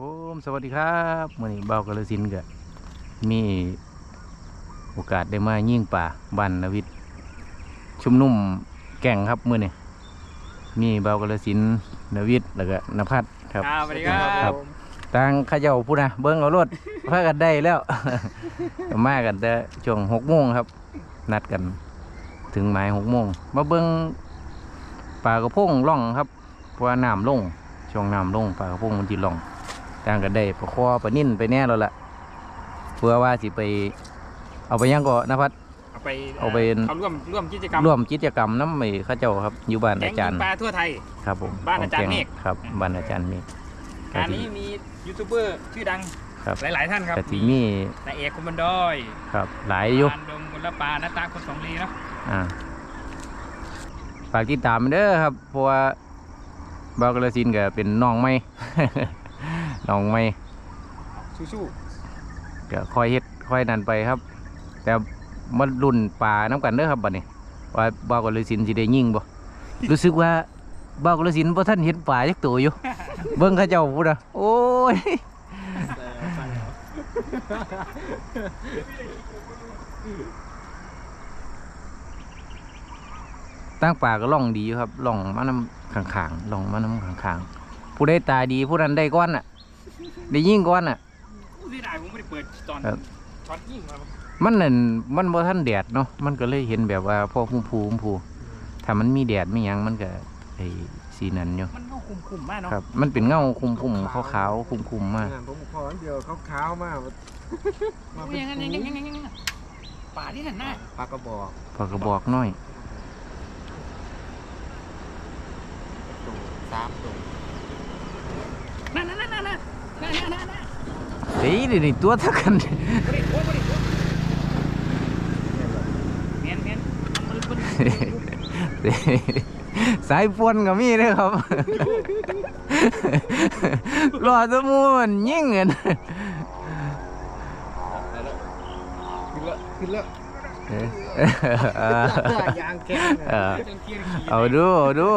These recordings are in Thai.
ผมสวัสดีครับมื่อนี้เบากระสินธุ์ก็มีโอกาสได้มายิ่งป่าบันนวิทย์ชุมนุ่มแก่งครับมื่อนี้มีเบากระสินธุ์นวิทย์แล้วก็นภัทรครับครับสวัสดีครับครับทางเข้าเจ้าพูดนะเบิ้งเอารถพากันได้แล้ว มากันแต่ช่วงหกโมงครับ นัดกันถึงหมายหกโมงมาเบิ้งป่ากระพงล่องครับเพราะว่าน้ำลงช่วงน้ำลงป่ากระพงมันจีล่อง ต่างกันได้ปลาคอปลานิ่นไปแน่แล้วล่ะเพื่อว่าสิไป เอาไปยังก่อนนะพัดเอาไปเอาไปเอาร่วมร่วมกิจกรรมร่วมกิจกรรมน้ำไม่ข้าเจ้าครับอยู่บ้านแก๊อางจารย์ยิงปลาทั่วไทยครับผมบ้านอาจารย์ขงแก่งเมฆครับบ้านอาจารย์เมฆงานนี้มียูทูบเบอร์ชื่อดังครับหลายๆท่านครับแต่ที่มีนายเอกคุณบันดอยครับหลายอยู่ปานดงกุลปาหน้าตาคนสองลีเนาะอ่าฝากติดตามเด้อครับเพราะว่าบาวกระสินธุ์ก็เป็นน้องใหม่ น้องใหม่สู้ก็คอยเฮ็ดคอยนั่นไปครับ แต่มันรุ่นป่าน้ำกันเด้อครับบัดนี้ว่าบาวกระสินธุ์สิได้ยิ่งบ่รู้สึกว่าบาวกระสินธุ์บ่ท่านเห็นป่าจักตัวอยู่ เบิ่งเขาเจ้าพูดนะโอ้ยตั้งป่าก็ล่องดีอยู่ครับล่องมาน้ำข้างๆล่องมาน้ำข้างๆผู้ได้ตาดีผู้นั้นได้ก้อนน่ะ ได้ยิ่งก้อนน่ะๆผู้ที่ได้ผมไม่ได้เปิดตอนครับ ช็อตยิงมามันนั่นมันบ่ทันแดดเนาะมันก็เลยเห็นแบบว่าพอพุ่มพูพุ่มพูถ้ามันมีแดดมีหยังมันก็ไอ้สีนั้นอยู่มันก็คุมคุมๆมากเนาะครับ มันเป็นเงาคุมคุมขาวขาวๆคุมคุมๆมาก งานผมขออันเดียวขาวๆมากมาโอ้เป็ยนยังไงยังไงยังไงยังไงป่าที่นั่นน่ะปลากระบอกพอกระบอกน้อยตัวสามตั เฮ้ยนี่นี่ตัวทักกันสายปวนกับมีเลยครับรอจะมูมันยิ่งเงินเอาดู เอาดู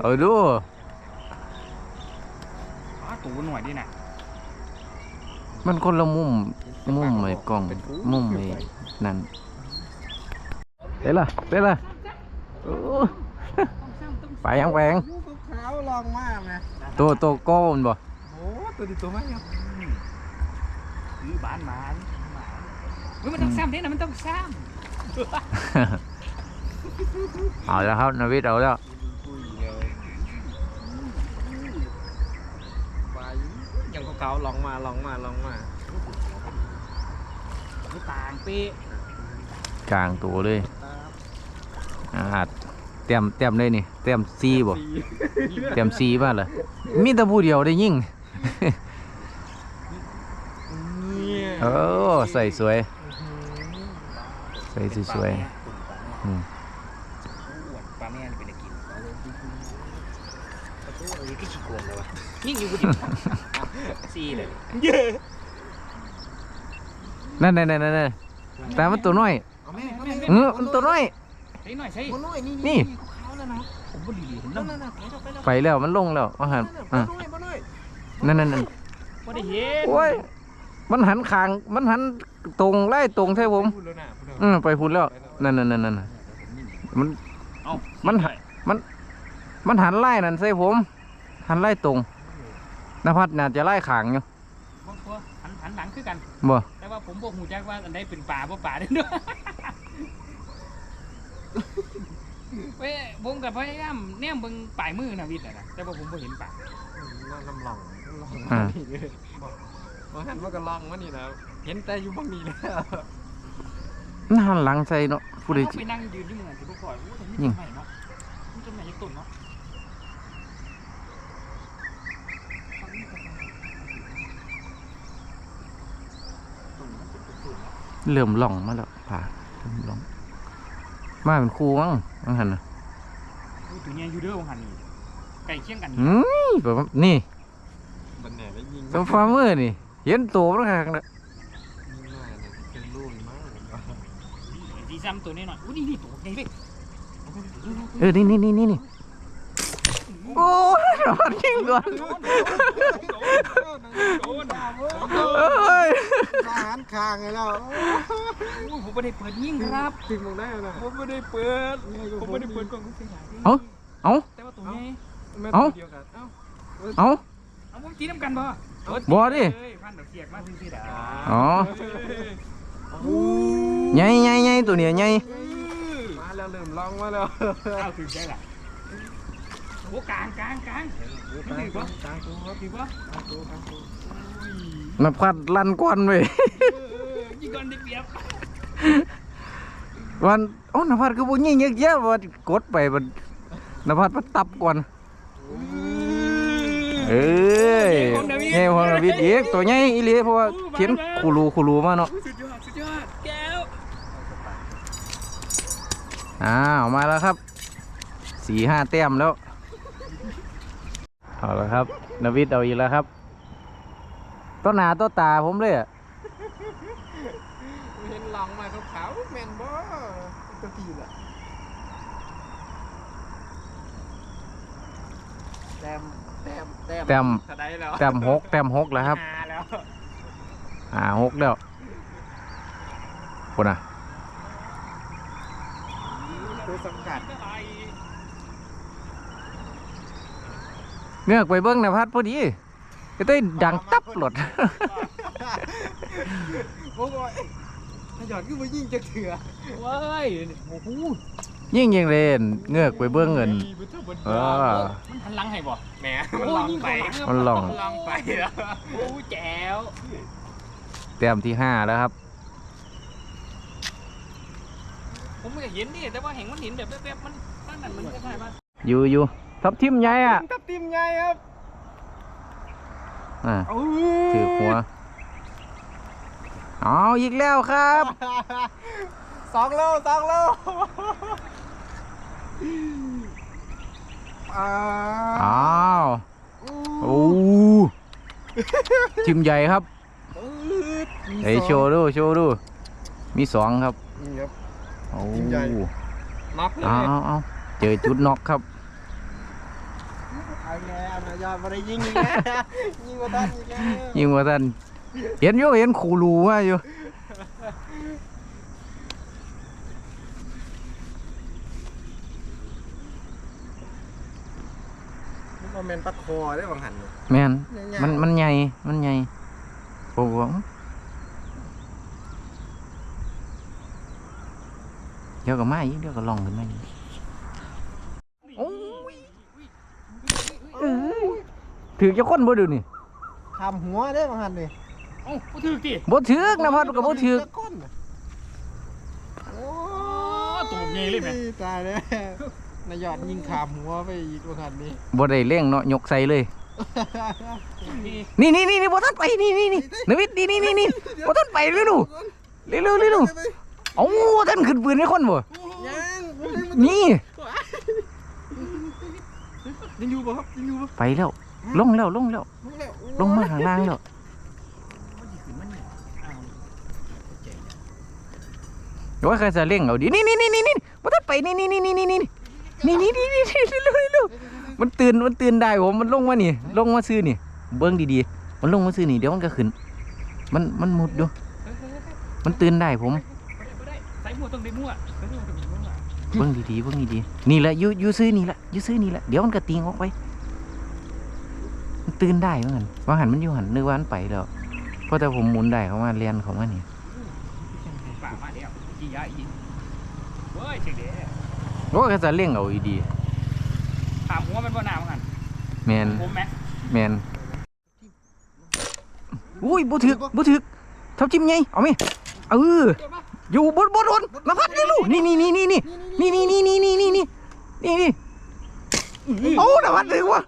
เอาดู หน่อยดิน่ะมันคนละมุมมุมไอ้กล้องมุมไอ้นั่นเด้ล่ะเด้ล่ะโอ้ไปยังแปลงขาวลองมากนะตัวตัวโก้มันบ่โอ้ตัวดีตัวมากครับคือบ้านหมาหมาเฮ้ยมันต้องซ้ำเด้นะมันต้องซ้เอาแล้วครับนาวิทย์เอาแล้ว ปุยเลยไป ยังขาวๆลองมาลองมาลองมาำคือต่างเป๊ะกลางตัวเลยอาดเต็มเต็มเลยนี่เต็มซีบ่เต็มซีบ้านเหรอมีแต่ผู้เดียวได้ยิ่งเนี่ยโอ้ใส่สวย ใส่สวยๆอืมปลาแม่นี่เป็นอะไรกินประตูเอ้ยก็ขี้โกงเลยวะยิ่งอยู่กูดิ ซีเลยนั่นนั่นนั่นนั่นแต่มันตัวน้อยเอาแม่เอาแม่เออมันตัวน้อย ใช่หน่อยใช่คนน้อยนี่นี่ขาวๆแล้วนะผมบ่ดีผมนั่นั่นงนั่นไปแล้วไปแล้วไปแล้วมันลงแล้วอาหารนั่นอะน่ะบ่น้อยบ่น้อยนั่นนั่นนั่นบ่ได้เห็นโอ้ยมันหันคาง มันหันตรงไล่ตรงใช่ผมพูดแล้วนะพูดแล้วอืมไปพุ่นแล้ว นั่นนั่นนั่นนั่นมันเอ้ามันมันหันไล่นั่นใส่ผม หันไล่ตรง นภัสน่าจะไล่ขางอยู่บ่บ่หันหันหลังคือกัน บ่แต่ว่าผมบ่ฮู้จักว่าอันใดเป็นป่าบ่ป่าเด้อเด้อเว้ยผมกับพยายามแนมเบิ่งปลายมือนะวิทย์น่ะนะแต่ว่าผมบ่เห็นป่าน้ำน้ำหลองหลองอ่ามานี่เลยบอกบอกหันว่าก็ลองมานี่นะเห็นแต่อยู่บางนี้แล้วมันหันหลังใส่เนาะผู้ใดเอาสิไปนั่งยืนอยู่เหมือนที่พวกก่อนโอ้แต่ยินี่งต้นใหม่เนาะนี่ต้นใหม่ยังต้นเนาะต้นมันเป็นต้นๆ เนาะเริ่มหล่องมาแล้วผ่าเริ่มหล่อง มาเป็นครูมั้งมังหันน่ะโอ้ยตัวเนี้ยอยู่เด้อวงหันนี่ใกล้เคียงกันนี่อืมแบบว่านี่บันแหน่ได้ยิงสมฟาร์มเมอร์นี่ เห็นตัวมันข้างน่ะยิงหน่อยเนี่ยเป็นลูกมากเลยว่ะดีซ้ำตัวนี้หน่อยอุ้ยนี่นี่ตัวใหญ่เว้ยเออนี่นี่นี่นี่นี่โอ้ยนอนยิงก่อน โดนโดนโดนทหารคางไงแล้วโอ้ยผมไม่ได้เปิดยิงครับถึงมองได้นะผมไม่ได้เปิด ผมไม่ได้เปิดกล่องลูกเสียหายเอ้าเอ้าแต่ว่าตัวนี้แม่เอ้าตัวเดียวกันเอ้าเอ้าเอาผมตีน้ำกันบ่บ่ดิเอ้ยพันดอกเสียกมาซื่อๆด่าอ๋อใหญ่ใหญ่ใหญ่ตัวเนี้ยใหญ่มาแล้วเริ่มลองมาแล้วเอาถึงใจล่ะ โอ้กลางกลางกลางตางตัวตางตัวครับถือว่าตางตัวตางตัวนับพัดลั่นกวนเว้ยยิงก่อนได้เปรียบวันโอ้นภัสคือบ่ยิงเยอะๆว่ากดไปมันนภัสมันตับก่อนเอ้ยใหญ่พอนาวิทย์อีกตัวใหญ่อีหลีเพราะว่าเขียนคูรูคูรูมาเนาะสุดยอดสุดยอดแก้วอ้าวมาแล้วครับสี่ห้าแต้มแล้ว เอาละครับนาวิทย์เอาอีกแล้วครับ ต้นหนาต้นตาผมเลยอะเห็นลองมาขาวๆแมนบ่ตัวทีละแต้มแต้มแต้มแต้มถ้าได้แล้วแต้มหกแต้มหกแล้วครับหาแล้วอ่าหกแล้วคนอะตัวสังกัด เงือกไปเบิ้งนภัสพอดีก็ได้ดังตับหลดโอ้ยถ้าหยอดขึ้นมายิงจะเถื่อเว้ยโอ้โหยิ่งยิงเล่นเงือกไปเบิ้งเงินเออมันหันหลังให้บ่แหมโอ้ยยิงไปมันหลองลองไปแล้วโอ้ยแจ๋วแต้มที่ห้าแล้วครับ ผมไม่เห็นนี่แต่ว่าเห็นมันเห็นแบบแวบๆมันมันนั่นมันคล้ายๆว่าอยู่อยู่ทับทิมใหญ่อะ ทับทิมใหญ่ครับอ่าถือหัวเอาอีกแล้วครับสองโลสองโลอ่าอ้าวโอ้ทิมใหญ่ครับเฮ้ยโชว์ดูโชว์ดู มีสองครับนี่ครับโอ้ทิมใหญ่น็อกเลเอายเอาเอาเจอจุดน็อกครับ เอาแล้วนายยอดมาได้ยิงอีกแล้วยิงมาทันอีกแล้วยิงว่าท่านเห็นอยู่เห็นคูรูว่าอยู่มันบ่แม่นปลาคอได้บางหันเลยแมนยาวๆมันมันใหญ่มันใหญ่โอ้โหเดี๋ยวก็มาอีกเดี๋ยวก็ลองขึ้นมาอีกโอ้ยเอ้ย ถือจะคนบ่ดูนี่ทำหัวได้บางหันเลยเอ้าบ่ถือกี่บ่ถือกนะพัดก็บ่ถือกก้นน่ะโอ้ตัวใหญ่เลยแม่ ตายแล้วนายยอดยิงขามหัวไปอีกบางหันนี่ บ่ได้เร่งเนาะยกใส่เลย นี่นี่นี่นี่บ่ทันไปนี่นี่นี่นวิทย์นี่นี่นี่นี่บ่ทันไปเลยดูเร็วเร็วเร็วเร็วเอ้าท่านขึ้นปืนให้คนบ่ยังผมยังมันนี่ ยังอยู่ป่ะครับยังอยู่ป่ะไปแล้ว ลงแล้วลงแล้ว ลงแล้วลงมาข้างล่างแล้วโอ้ยใครจะเร่งเอาดินี่นี่นี่นี่นี่บ่ทันไปนี่นี่นี่นี่นี่นี่นี่นี่นี่นี่นี่เร็วเร็วเร็วมันตื่นมันตื่นได้ผมมันลงมานี่ ลงมาซื้อนี่ เบิ้งดีๆ มันลงมาซื้อนี่เดี๋ยวมันก็ขึ้น มันมันมุดอยู่มันตื่นได้ผม บ่ได้บ่ได้ใส่หมวกต้องได้มั่วใส่หมวกต้องได้มั่วเบิ้งดีๆเบิ้งดีๆนี่แหละอยู่อยู่ซื้อนี่แหละอยู่ซื้อนี่แหละเดี๋ยวมันก็ตีงออกไปมัน ตื่นได้เหมือนกันว่าหันมันอยู่หันนึกว่ามันไปแล้วเพราะแต่ผมหมุนได้เขามาเรียนเขามานี่ป่ามาแล้วกี่ยาอีกเว้ยเช็คเด้โอ้ยก็จะเร่งเอาอีดีถามหัวมันบ่หนาวกันแมนผมไหมแมนอุ้ยบุถึกบุถึกทับทิมไงเอาไหมเอออยู่บนบนบนนภัสนี่ลูกนี่นี่นี่นี่นี่นี่นี่นี่นี่นี่นี่นี่นี่นี่โอ้นภัสถึงวะ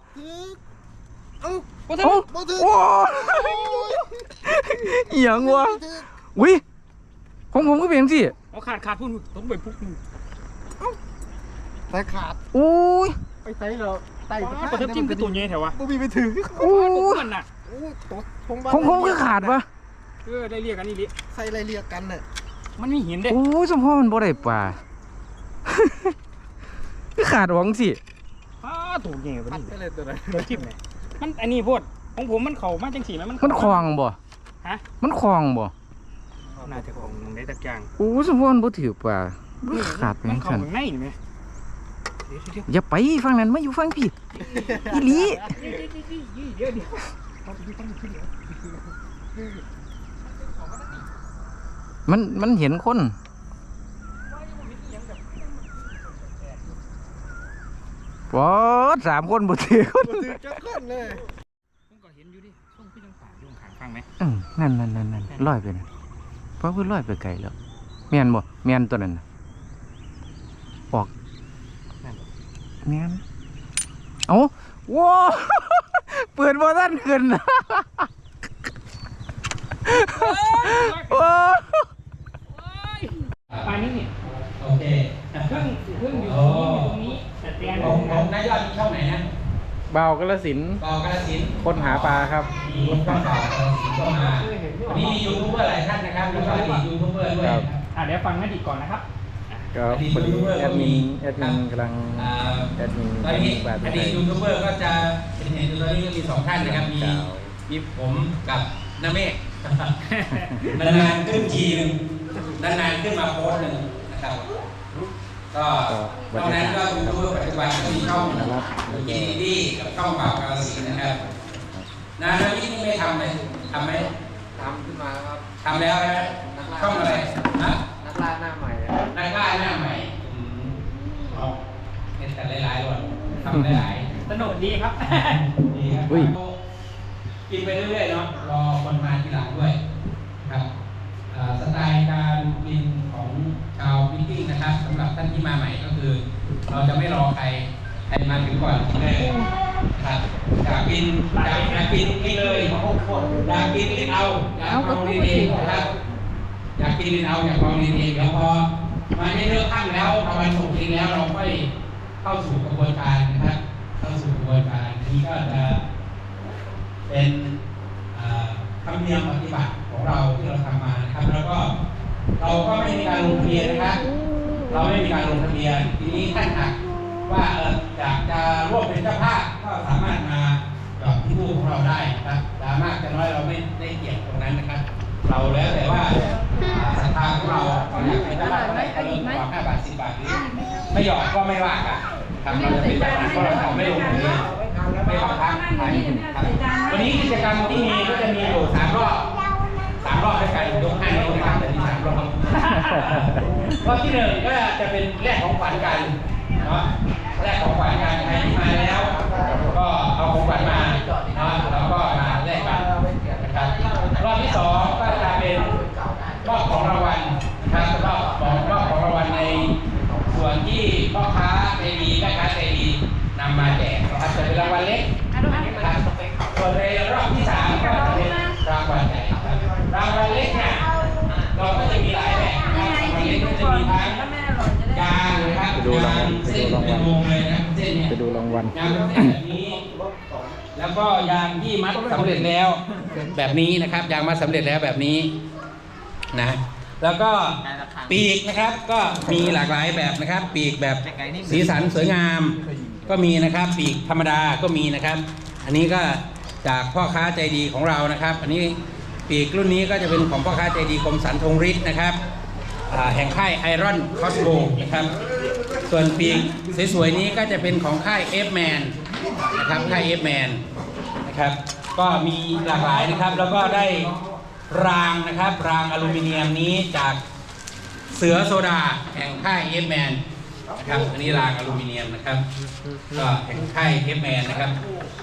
บ่ถึงโอ้บ่ถึงโอ้เอียงวะอุ้ยของผมก็เป็นสิเอาขาดขาดพุ่นต้องไปพุกนู่นสายขาดอุ้ยไปไตเราไตปลาทับทิมคือตัวใหญ่แถววะบ่มีไปถือโอ้ตัวยมันน่ะโอ้ตดพงของผมก็ขาดวะเออได้เรียกกันนี่ลิใส่อะไรเรียกกันน่ะมันมีหินเด้โอ้ยสมพ่อมันบ่ได้ปลาก็ขาดหวังสิอ้าตัวใหญ่กว่าพัดนี่ไปเลยตัวนั้นตัวทิมเลย มันอันนี้โพดของผมมันเข่ามาจังสีไหมมันมันคลองบ่ ฮะมันคลองบ่น่าจะของได้ตะกยางโอ้สมพรบ่ถือป่าขาดไปมันจังเข้าซั่นข้างในนี่ไหมเดี๋ยวเดี๋ยวอย่าไปฟังนั้นมาอยู่ฟังพี่อีหลีเดี๋ยวเดี๋ยวเข้าไปดูข้างในเดี๋ยวมันมันเห็นคน ปอดสามคนบ่ถือคนบ่ถือจักคนเลยผมก็เห็นอยู่ดิส่งพี่จังป่าอยู่ข้างฟังไหมอืมนั่นนั่นนั่นนั่นลอยไปนั่นเพราะเพิ่นลอยไปไกลแล้วแม่นบ่แม่นตัวนั้นน่ะออกแม่นเอ้าว้า เปิดบ่ทันขึ้น โอ้ ปลานี้เนี่ย โอเค เพิ่งเพิ่งอยู่ตรงนี้อยู่ตรงนี้แต่แตน ของของนายยอดมีช่องไหนนะ เบากระสินธุ์กอกาฬสินธุ์คนหาปลาครับมีช่องเก่ากาฬสินธุ์ก็มาวันนี้มียูทูบเบอร์หลายท่านนะครับแล้วก็อดีตยูทูบเบอร์ด้วย ครับ อะเดี๋ยวฟังนัดดีก่อนนะครับ ก็พอดีแอดมินแอดมินกำลังอ่าแอดมินตอนนี้ปลาอไทดีตย ยูทูบเบอร์ก็จะเห็นเห็นอยู่ตอนนี้ก็มีสองท่านนะครับ มีครับ มีผมกับน้าเมฆ นานๆขึ้นทีหนึงนานๆขึ้นมาโพสต์หนึ่งนะครับ ก็ตอนนั้นก็ยูทูบเบอร์ปัจจุบันก็มีช่องนะครับยินดีกับช่องเปล่ากาลสินธุ์นะครับนานแล้วนี่ไม่ทำเลยทำไหมทำขึ้นมาครับทำแล้วนะช่องอะไรนะนักล่าหน้าใหม่ครับนายกล้าหน้าใหม่อืมเอาเห็นกันหลายๆวันทำหลายสนุกดีครับๆดีครับอุ้ยกินไปเรื่อยๆเนาะรอคนมาทีหลังด้วยครับอ่าสไตล์การกินของชาวพิกิ้งนะครับสำหรับท่านที่ มาใหม่ก็คือ เราจะไม่รอใครใครมาถึงก่อนกินได้ครับอยากกินอยากอยากกินกินเลยอยากกินกินเอาอยากลองดีเองนะครับอยากกินกินเอาอยากลองดีเองแล้วพอมาได้เลือกขั้นแล้วพอมันถูกจริงแล้วเราค่อยเข้าสู่กระบวนการนะครับเข้าสู่กระบวนการนี้ก็จะเป็นอ่าธรรมเนียมปฏิบัติของเราที่เราทำมานะครับ แล้วก็เราก็ไม่มีการลงทะเบียนนะครับ เราไม่มีการลงทะเบียนทีนี้ท่านหากว่าเอออยากจะร่วมเป็นเจ้าภาพก็สามารถมาหยอดที่ตู้ของเราได้นะครับดามากจะน้อยเราไม่ได้เกี่ยวตรงนั้นนะครับ เราแล้วแต่ว่าอ่าศรัทธาของเราเราอยากเป็นเจ้าภาพเท่าไหร่ก็เริ่มกห้าบาทสิบบาทหรือไม่หยอดก็ไม่ว่ากันครับเราจะเป็นเจ้าภาพก็เราไม่ลงทะเบียนไม่บังคับครวันนี้กิจกรรมที่มีก็จะมีอยู่สามรอบสา รอบด้วยกันยกให้นิ้วนะครับแต่มีสามรอบรอบที่หนึ่งก็จะเป็นแลกของขวัญกันเนาะแลกของขวัญกันใครที่มาแล้ว ก็เอาของขวัญมาเนาะแล้วก็มาแลกกันนะครับรอบที่สอง ยางเส้นแบบนี้ แล้วก็ยางที่มัดสำเร็จแล้วแบบนี้นะครับ ยางมัดสำเร็จแล้วแบบนี้นะ แล้วก็ปีกนะครับก็มีหลากหลายแบบนะครับ ปีกแบบสีสันสวยงาม ก็มีนะครับ ปีกธรรมดาก็มีนะครับ อันนี้ก็จากพ่อค้าใจดีของเรานะครับ อันนี้ปีกรุ่นนี้ก็จะเป็นของพ่อค้าใจดีคมสันธงฤทธิ์นะครับแห่งค่ายไอรอนคอสโบนะครับ ส่วนปีกสวยๆนี้ก็จะเป็นของค่ายเอฟแมนนะครับค่ายเอฟแมนนะครับ ก็มีหลากหลายนะครับ แล้วก็ได้รางนะครับ รางอลูมิเนียมนี้จากเสือโซดาแห่งค่ายเอฟแมนนะครับอันนี้รางอลูมิเนียมนะครับ ก็แห่งค่ายเอฟแมนนะครับ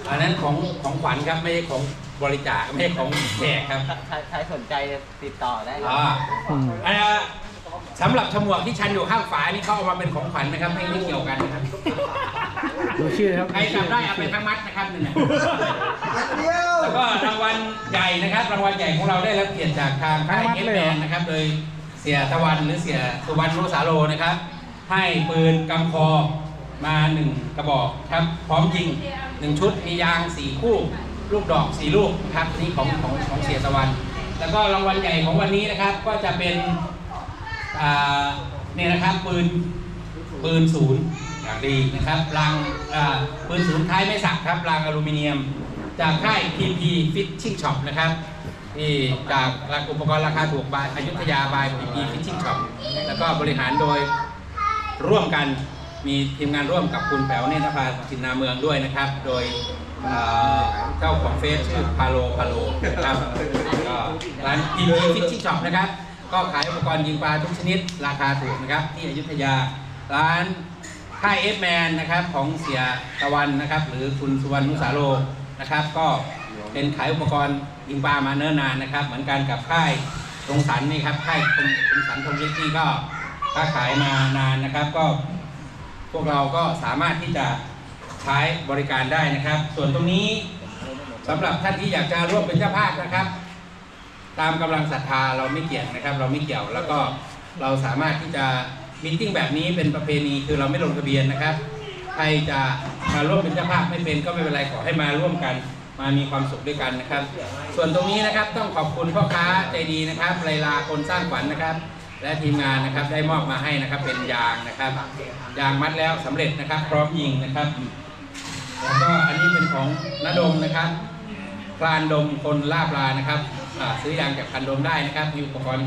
อันนั้นของของขวัญครับไม่ใช่ของบริจาคไม่ใช่ของแจกครับ ใครใครสนใจติดต่อได้ครับอ่าอ่า สำหรับฉมวกที่ชันอยู่ข้างฝานี่เขาเอามาเป็นของขวัญนะครับไม่ไม่เกี่ยวกันนะครับดูชื่อครับใครจับได้เอาไปทั้งมัดนะครับนี่นะแล้วก็รางวัลใหญ่นะครับรางวัลใหญ่ของเราได้รับเกียรติจากทางค่ายทั้งมัดเอฟเลยแมเหรอนนะครับโดยเสียตะวันหรือเสียสุวรรณโรสาโลนะครับ ให้ปืนกำคอมาหนึ่งกระบอกครับ พร้อมยิงหนึ่งชุดมียางสี่คู่ลูกดอกสี่ลูกนะครับนี่ของของของเสียตะวัน แล้วก็รางวัลใหญ่ของวันนี้นะครับ ก็จะเป็นอ่า เนี่ยนะครับปืนปืนศูนย์อย่างดีนะครับรางปืนศูนย์ท้ายไม่สักครับรางอลูมิเนียม จากค่าย TP Fishing Shop นะครับที่จากอุปกรณ์ราคาถูกบายอยุธยาบาย TP Fishing Shop แล้วก็บริหารโดยร่วมกันมีทีมงานร่วมกับคุณแป๋วเนตรภาจินนาเมืองด้วยนะครับ โดยเจ้าของเฟซชื่อพาโลพาโลนะครับร้าน TP Fishing Shop นะครับ ก็ขายอุปกรณ์ยิงปลาทุกชนิดราคาถูกนะครับ ที่อยุธยาร้านค่ายเอฟแมนนะครับของเสียตะวันนะครับ หรือคุณสุวรรณนุสาโรนะครับ ก็เป็นขายอุปกรณ์ยิงปลามาเนิ่นนานนะครับ เหมือนกันกับค่ายตรงสันนี่ครับค่ายตรงตรงสันทงฤทธิ์นี่ก็ค้าขายมานานนะครับ ก็พวกเราก็สามารถที่จะใช้บริการได้นะครับ ส่วนตรงนี้สำหรับท่านที่อยากจะร่วมเป็นเจ้าภาพนะครับ ตามกำลังศรัทธาเราไม่เกี่ยงนะครับ เราไม่เกี่ยวแล้วก็เราสามารถที่จะมิ팅แบบนี้เป็นประเพณีคือเราไม่ลงทะเบียนนะครับ ใครจะมาร่วมเป็นเจ้าภาพไม่เป็นก็ไม่เป็นไรขอให้มาร่วมกัน มามีความสุขด้วยกันนะครับ ส่วนตรงนี้นะครับต้องขอบคุณพ่อค้าใจดีนะครับไลลาคนสร้างฝันนะครับ และทีมงานนะครับได้มอบมาให้นะครับเป็นยางนะครับ ยางมัดแล้วสำเร็จนะครับ พร้อมยิงนะครับแล้วก็อันนี้เป็นของนดมนะครับพรานดมคนลาปลานะครับ ซื้อยางจากพันดมได้นะครับ มีอุปกรณ์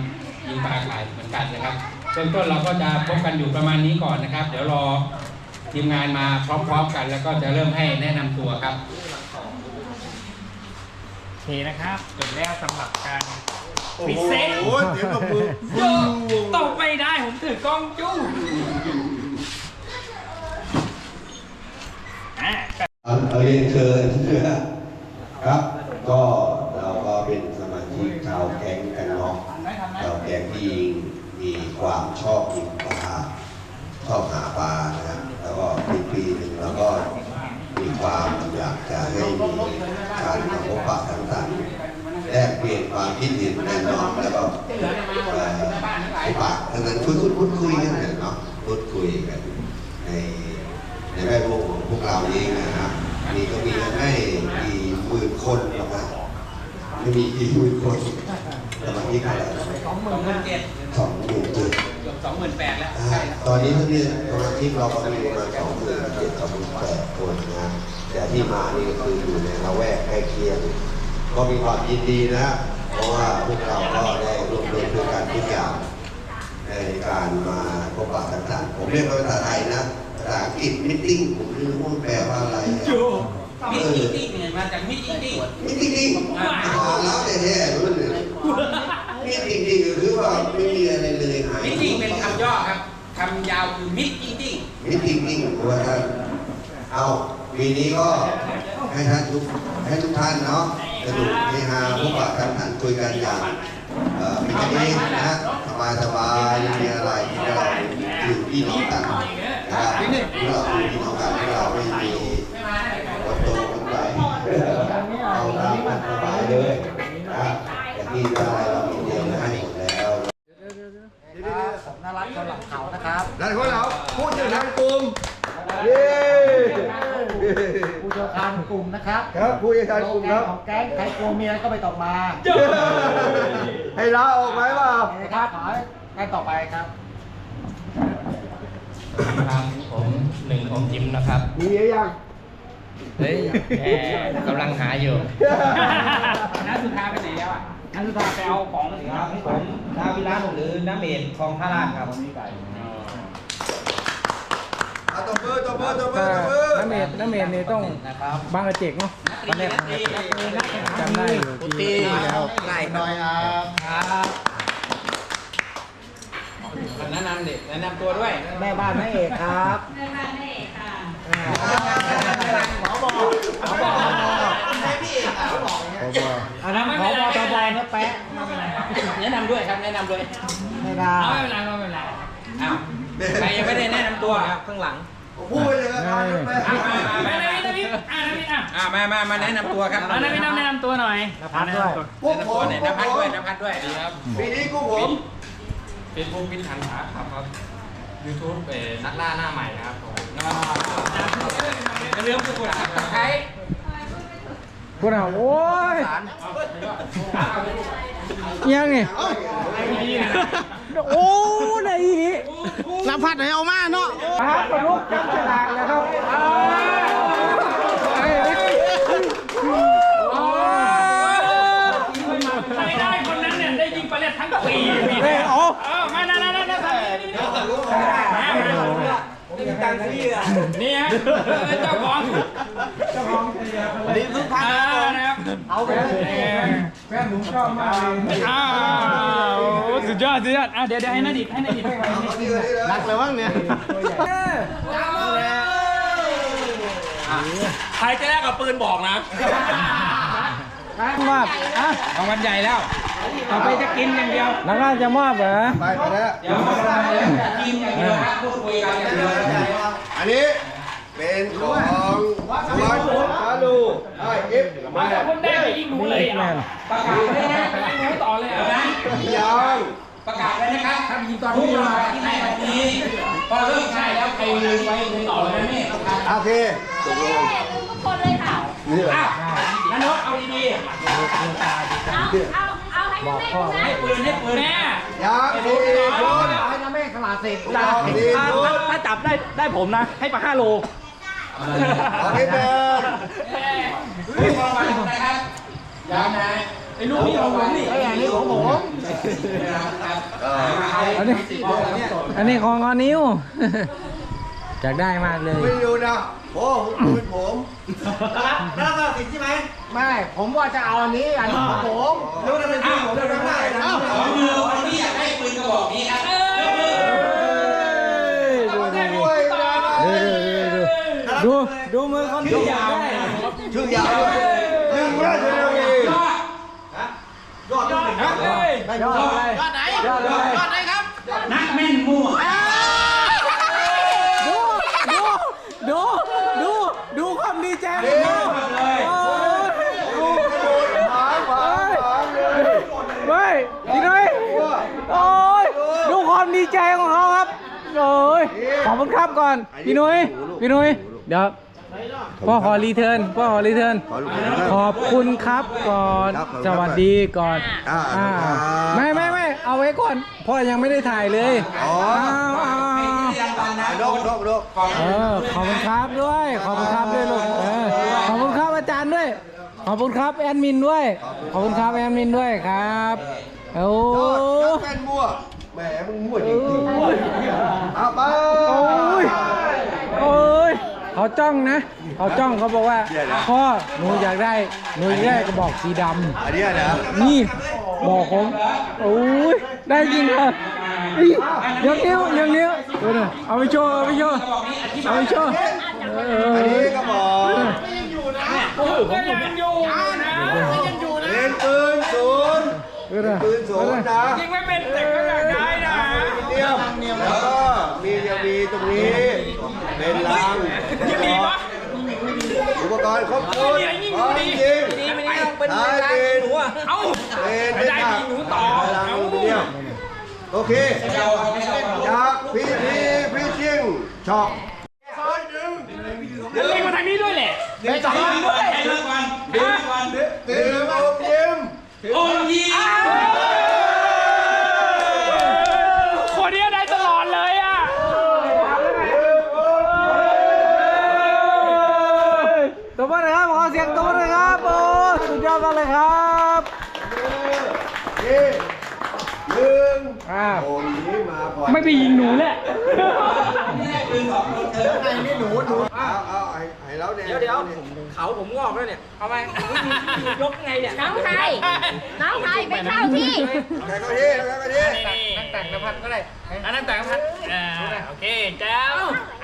ยิงปลาขายเหมือนกันนะครับเบื้องต้นเราก็จะพบกันอยู่ประมาณนี้ก่อนนะครับ เดี๋ยวรอทีมงานมาพร้อมๆกัน แล้วก็จะเริ่มให้แนะนำตัวครับโอเคนะครับจบแล้วสำหรับการโอ้พิโหเศษเสียงกับมือโยตกไม่ได้ผมถือกล้องจู้อะเอาเรียนเชิญครับก็เราก็เป็น สมาชิกชาวแก๊งกันเนาะชาวแก๊งที่มีความชอบกินปลาชอบหาปลานะครับแล้วก็ปีปีหนึ่งแล้วก็มีความอยากจะให้มีการพบปะสังสรรค์แลกเปลี่ยนความคิดเห็นแน่นอนแล้วก็เอ่อพบปะทั้งนั้นคุยคุยพูดคุยกันเนาะพูดคุยกันใน ในแวดวงของพวกเราเองนะครับนี่ก็มีกันไม่กี่หมื่นคนหรอกนะไม่มีกี่หมื่นคนสมาชิกอะไรสองหมื่นเจ็ดสองหมื่นเจ็ดเกือบสองหมื่นแปดแล้วอ่าใช่ครับตอนนี้ทั้งนี้สมาชิกเราก็มีประมาณสองหมื่นเจ็ดสองหมื่นแปดคนนะแต่ที่มานี่ก็คืออยู่ในละแวกใกล้เคียงก็มีความยินดีนะ เพราะว่าพวกเราก็ได้ร่วมด้วยช่วยกันทุกอย่างในการมาพบปะสังสรรค์ผมเรียกว่าภาษาไทยนะภาษาอังกฤษมิทติ้งผมไม่รู้ว่าแปลว่าอะไรอะมิดจริงๆเนี่ยมาจากมิดจริงมิทติ้งอ่าแล้วแท้ๆรู้เลยมิทติ้งก็คือว่าไม่มีอะไรเลยหาย ๆมิดจริงเป็นคำย่อครับคำยาวคือมิดจริง มิทติ้งว่าท่านเอา ปีนี้ก็ให้ท่านทุกให้ทุกท่านเนาะสนุกเฮฮาพบปะสังสรรค์คุยกันอย่างเอ่อเป็นกันเองนะสบายสบายๆไม่มีอะไรที่เราคือพี่น้องกันนะครับเราคือพี่น้องกันเราไม่มีคนโตคนใหญ่เอาตามกันสบายเลยนะแต่ที่อะไรเรามีเดียวให้หมดแล้วผมน่ารักคนหลังเขานะครับหลายคนเราพูดถึงทางกลุ่มเย้ ผู้เชี่ยวชาญกลุ่มนะครับครับผู้จัดการกลุ่มครับ ของแก๊งใครกลัวเมียก็ไปตกมาให้ลาออกไหมเปล่านะครับขอให้แก๊งต่อไปครับครับผมหนึ่งอมยิ้มนะครับมีหรือยังเฮ้ยแหมกำลังหาอยู่น้าสุธาไปไหนแล้วอะน้าสุธาไปเอาของครับผมดาวิรัตหรือน้าเมดคลองท่าราชครับเอา ตบมือตบมือตบมือตบมือน้ำเมดน้ำเมดนี่ต้องนะครับบางกระเจกเนาะตอนแรกจำได้อยู่ปีที่แล้วไหลหน่อยครับครับๆแนะนำเด็กแนะนำตัวด้วย แม่บ้านแม่เอกครับ แม่บ้านแม่ค่ะขอบอกขอบอกแม่พี่เอกขอบอกพบอันนั้นขอบอกตบอนะแปะแนะนำด้วยครับแนะนำด้วยไม่ได้เอาไม่เป็นไรไม่เป็นไรอ้าวใครยังไม่ได้แนะนำตัวครับข้างหลัง พูดไปเลยครับอะมามาไม่มาได้ไม่ได้อะไม่ได้อะอะมามามาแนะนำตัวครับอันนั้นไม่ต้องแนะนำตัวหน่อยพัดด้วยพวกแนะผนำตัวมหน่อยนภัสด้วยนภัสด้วยดีครับ ปีนี้กูผมเป็นภูมิพิถันหาครับครับยูทูบเป็นนักล่าหน้าใหม่นะครับผมอย่าลืมกดซับสไครต์พูดเอาโอ้ยยังไงโอ้ไโอ้ในนี้ลำพัดให้เอามาเนาะฮะประลุกจับฉลากนะครับได้คนนั้นเนี่ยได้ยิงไปแล้วทั้งปีเออมานั่นนั่นนั่นนั่นนี่ฮะเจ้าของเจ้าของดีทุกท่านะครับเอาไปแม่ผมชอบมากอ้าว สุดยอดสุดยอดอะเดี๋ยวเดี๋ยวให้นาดิดให้นาดิดให้ไว้หนักเลยมั้งเนี่ยใครจะแลกกับปืนบอกนะมอบอะรางวัลใหญ่แล้วต่อไปจะกินอย่างเดียวนักงานจะมอบเหรอไปไปแล้วเดี๋ยวเราจะกินอย่างเดียวนะพูดคุยกันอย่างเดียวนะอันนี้ เป็นของวัดคาลูไอเอฟมาคนได้ไปยิงหนูเลยอะประกาศเลยนะไปยิงหนูต่อเลยอะนะยังประกาศเลยนะครับถ้ามีตอนที่มาที่ในวันนี้ พอเริ่มใช่แล้วใครลืมไว้ลืมต่อเลยนะนี่ประกาศโอเคตกลงทุกคนเลยค่ะนี่แหละอ้าวนันนกเอาดีเอาเอาเอาให้แม่ดูๆนะให้ปืนให้ปืนแม่ยังดีคนให้นะแม่ขลาดสิลองดีถ้าคนถ้าถ้าจับได้ได้ผมนะ ให้ปลาห้าโล โอเคเดินให้รางวัลนะครับย้ำนะไอ้ลูกนี่ของผมนี่ไอ้อันนี้ของผมอันนี้อันนี้ของออนิวอยากได้มากเลย ไม่ดูนะโอ้เป็นผมแล้วก็สิทธิ์ใช่ไหมไม่ ผมว่าจะเอาอันนี้อันนี้ของผมรู้นะเป็นชื่อผมเรียบร้อยนะขอมือคนที่อยากได้ปืนกระบอกนี้ครับ ดูดูดูดูดูมือคนที่อยากได้ชื่อยาวด้วยชื่อราชนาวียอดยอดยอดเฮ้ยยอดอะไรยอดไหนยอดอะไรยอดไหนครับ นักแม่นมั่วดูดูดูดูดูความดีใจของนี่เขาเลยโอ้ยลูกกระโดดหางหางหางเลยเฮ้ยพี่น้อยโอ้ยดูความดีใจของเขาครับโอ้ยขอบคุณครับก่อนพี่นุ้ยพี่นุ้ย เดี๋ยวพ่อขอรีเทิร์นพ่อขอรีเทิร์นขอลูกกระโดดขอบคุณครับก่อนครับขอบคุณสครับวัสดีก่อนอ่าอ่าครับ ไม่ไม่ไม่เอาไว้ก่อนพ่อยังไม่ได้ถ่ายเลยอ๋อาวอ้าวรางวัลนะดกดกดกเออขอบคุณครับด้วยขอบคุณครับด้วยลูกเออขอบคุณครับอาจารย์ด้วย ขอบคุณครับแอดมินด้วย ขอบคุณครับแอดมินด้วยครับโอ้ยอดนักเป็นมั่วแหมมึงมั่วจริงๆเอาไป โอ้ยโอ้ย เขาจ้องนะเขาจ้องเขาบอกว่าพ่อหนูอยากได้หนูอยากได้กระบอกสีดำอันเนี้ยนะนี่บอกผมโอ้ยได้จริงเหรออียังนิ้วยังนิ้วดูหน่อยเอาไปโชว์เอาไปโชว์เอาไปโชว์เออันอนี้ก็บอกก็ยังอยู่นะเป็นปืนศูนย์ดูหน่อยปืนศูนย์นะยิงไม่เป็นแต่ก็อยากได้นะเนียมแล้วก็มียังมีตรงนี้ เป็นลังยิงดีปะอุปกรณ์ครบถ้วนเนี่ยยิ่งพร้อมดียิงนี่ไม่ได้ต้องเป็นท้ายร้านเป็นหนูอะเอ้าเป็นไม่ได้ยิงหนูต่อลังเอ้าอลูมิเนียมโอเคจากพีพีพีชิงช็อปยิงมาทางนี้ด้วยแหละไม่ต้องด้วย ให้รางวัลให้รางวัล ตื่นอมยิ้ม โอ้ยยิง คนนี้ได้ตลอดเลยอะ ตัวบ้านนะครับขอเสียงตัวเลยครับโอ้สุดยอดมากเลยครับ นี่หนึ่ง อ่า โอ้ยนี่มาก่อน ไม่ไปยิงหนูแหละเอาเอาไอ้ไอ้แล้วเนี่ยเดี๋ยวเดี๋ยวเขาผมงอกแล้วเนี่ยเอาไหมยกไงเนี่ยน้องไทยน้องไทยไปเข้าที่ใครก็ที่ใครก็ที่นั่งแต่งนภัทรก็ได้อันนั้นแต่งนภัทรอ่าโอเคแจ้ว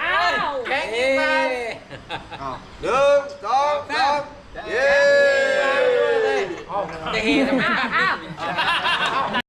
อ้าวแข่งอีกมาหนึ่งสองสามเย้จะเฮทำไมอ้าวอ้าว